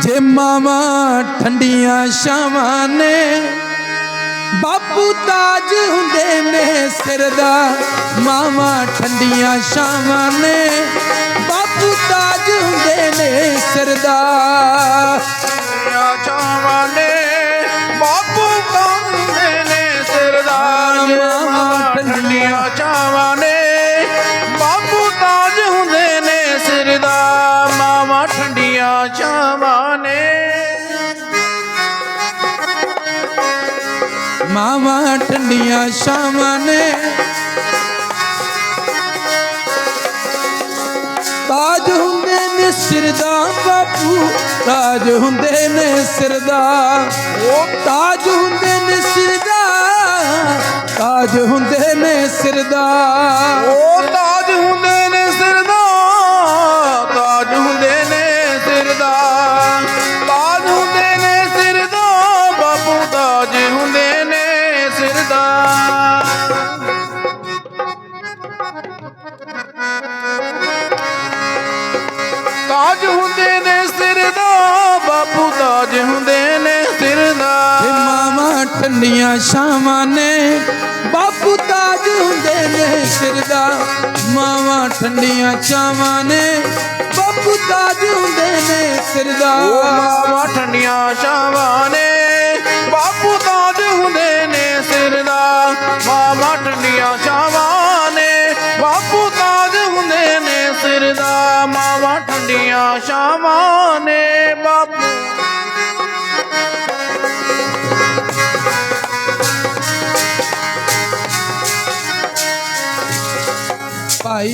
ਜੇ ਮਾਵਾ ਠੰਡੀਆਂ ਛਾਵਾਂ ਨੇ ਬਾਪੂ ਤਾਜ ਹੁੰਦੇ ਨੇ ਸਿਰ ਦਾ ਮਾਵਾ ਠੰਡੀਆਂ ਛਾਵਾਂ ਮਾਵਾ ਠੰਡੀਆਂ ਛਾਵਾਂ ਨੇ। ਤਾਜ ਹੁੰਦੇ ਨੇ ਸਿਰ ਦਾ ਬਾਪੂ, ਤਾਜ ਹੁੰਦੇ ਨੇ ਸਿਰ ਦਾ। ਉਹ ਤਾਜ ਹੁੰਦੇ ਨੇ ਸਿਰ ਦਾ, ਤਾਜ ਹੁੰਦੇ ਨੇ ਸਿਰ ਦਾ। ਉਹ ਨੇ ਸਿਰ ਦਾ ਤਾਜ ਹੁੰਦੇ ਨੇ ਸਿਰ ਦਾ ਬਾਪੂ ਤਾਜ ਹੁੰਦੇ ਨੇ ਸਿਰ ਦਾ। ਮਾਵਾ ਠੰਡੀਆਂ ਛਾਵਾਂ ਨੇ ਬਾਪੂ ਤਾਜ ਹੁੰਦੇ ਨੇ ਸਿਰ ਦਾ। ਮਾਵਾ ਠੰਡੀਆਂ ਛਾਵਾਂ ਨੇ ਬਾਪੂ ਤਾਜ ਹੁੰਦੇ ਨੇ ਸਿਰ ਦਾ। ਮਾਵਾ ਠੰਡੀਆਂ ਛਾਵਾਂ ਨੇ ਬਾਪੂ ਤਾਜ ਹੁੰਦੇ ਠੰਡੀਆਂ ਸ਼ਾਮਾਂ ਨੇ ਬਾਪੂ। ਭਾਈ